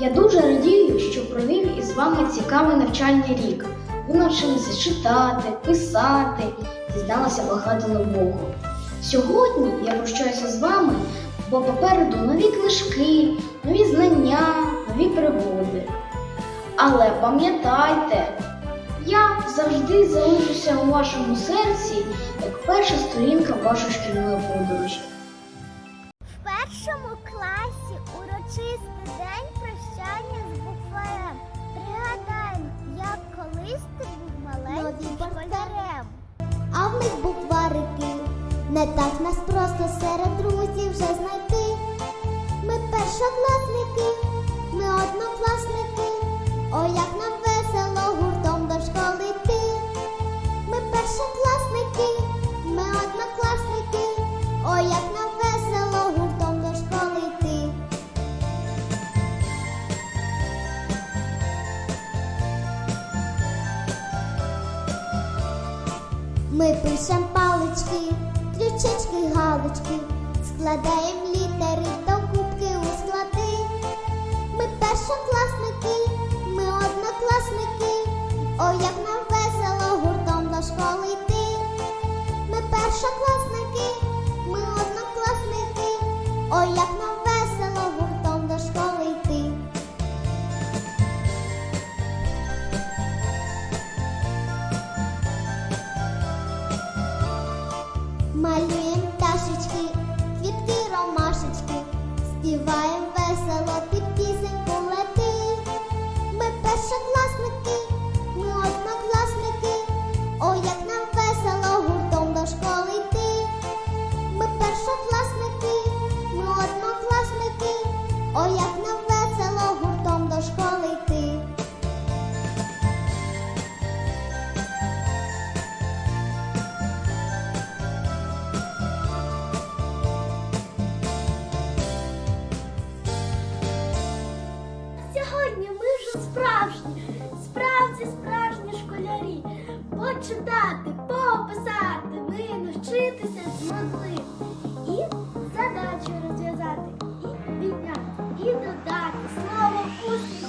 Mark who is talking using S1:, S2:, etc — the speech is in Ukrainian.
S1: Я дуже радію, що провів із вами цікавий навчальний рік. Ви навчилися читати, писати, дізналися багато нового. Сьогодні я прощаюся з вами, бо попереду нові книжки, нові знання, нові пригоди. Але пам'ятайте, я завжди залишуся у вашому серці як перша сторінка вашої шкільної подорожі.
S2: В
S3: букварики. Не так нас просто серед друзів вже знайти. Ми першокласники, Ми пишем палички, крючечки, галочки, складаєм літери до кубки у склади. Ми першокласники, ми однокласники. Ой, як нам весело гуртом до школи йти. Ми першокласники, ми однокласники. Ой, як нам Малюєм пташечки, квітки, ромашечки, співаєм
S2: сьогодні ми вже справжні, справді справжні школярі. Почитати, пописати, ми навчитися змогли. І задачу розв'язати, і підняти, і додати слово усі.